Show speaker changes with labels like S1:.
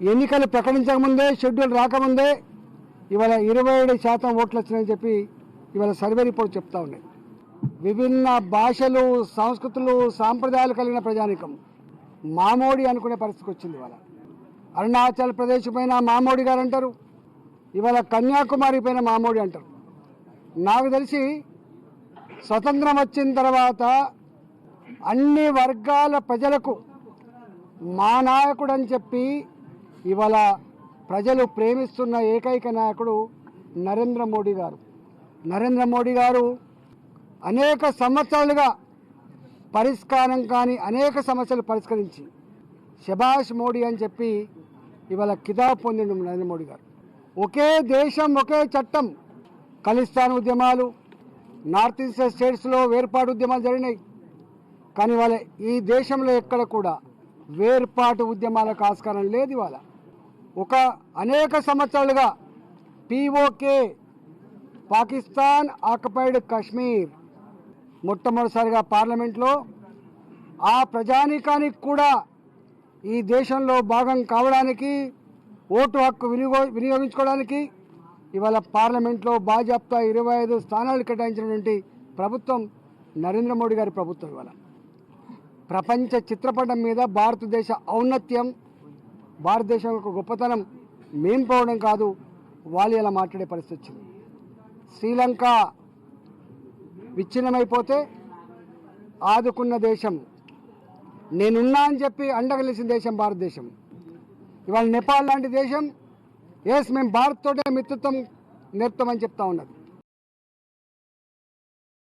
S1: ఎన్నికలు ప్రకటించకముందే షెడ్యూల్ రాకముందే ఇవాళ ఇరవై ఏడు శాతం ఓట్లు వచ్చినాయని చెప్పి ఇవాళ సర్వే రిపోర్ట్ చెప్తా ఉన్నాయి. విభిన్న భాషలు సంస్కృతులు సాంప్రదాయాలు కలిగిన ప్రజానికం. మామోడి అనుకునే పరిస్థితికి వచ్చింది ఇవాళ. అరుణాచల్ ప్రదేశ్ పైన మామోడి గారు అంటారు ఇవాళ కన్యాకుమారి పైన మామోడి అంటారు. నాకు తెలిసి స్వతంత్రం వచ్చిన తర్వాత అన్ని వర్గాల ప్రజలకు మా నాయకుడు అని చెప్పి ఇవాళ ప్రజలు ప్రేమిస్తున్న ఏకైక నాయకుడు నరేంద్ర మోడీ గారు. నరేంద్ర మోడీ గారు అనేక సంవత్సరాలుగా పరిష్కారం కాని అనేక సమస్యలు పరిష్కరించి శభాష్ మోడీ అని చెప్పి ఇవాళ కితాబ్ పొందిండు నరేంద్ర మోడీ గారు. ఒకే దేశం ఒకే చట్టం. ఖలిస్తాన్ ఉద్యమాలు నార్త్ ఈస్ట్ స్టేట్స్లో వేర్పాటు ఉద్యమాలు జరిగినాయి. కానీ వాళ్ళ ఈ దేశంలో ఎక్కడ కూడా వేర్పాటు ఉద్యమాలకు ఆస్కారం లేదు ఇవాళ. ఒక అనేక సంవత్సరాలుగా పిఓకే పాకిస్తాన్ ఆక్యుపైడ్ కాశ్మీర్. మొట్టమొదటిసారిగా పార్లమెంట్లో ఆ ప్రజానీకానికి కూడా ఈ దేశంలో భాగం కావడానికి ఓటు హక్కు వినియోగ వినియోగించుకోవడానికి ఇవాళ పార్లమెంట్లో బాజాప్తా ఇరవై ఐదు స్థానాలు కేటాయించినటువంటి ప్రభుత్వం నరేంద్ర మోడీ గారి ప్రభుత్వం ఇవాళ. ప్రపంచ చిత్రపటం మీద భారతదేశ ఔన్నత్యం భారతదేశం యొక్క గొప్పతనం మేం పోవడం కాదు వాళ్ళు ఇలా మాట్లాడే పరిస్థితి వచ్చింది. శ్రీలంక విచ్ఛిన్నమైపోతే ఆదుకున్న దేశం నేనున్నా అని చెప్పి అండగలిసిన దేశం భారతదేశం. ఇవాళ నేపాల్ లాంటి దేశం ఎస్ మేము భారత్ తోటే మిత్రత్వం నేర్పుతామని చెప్తా ఉన్నది.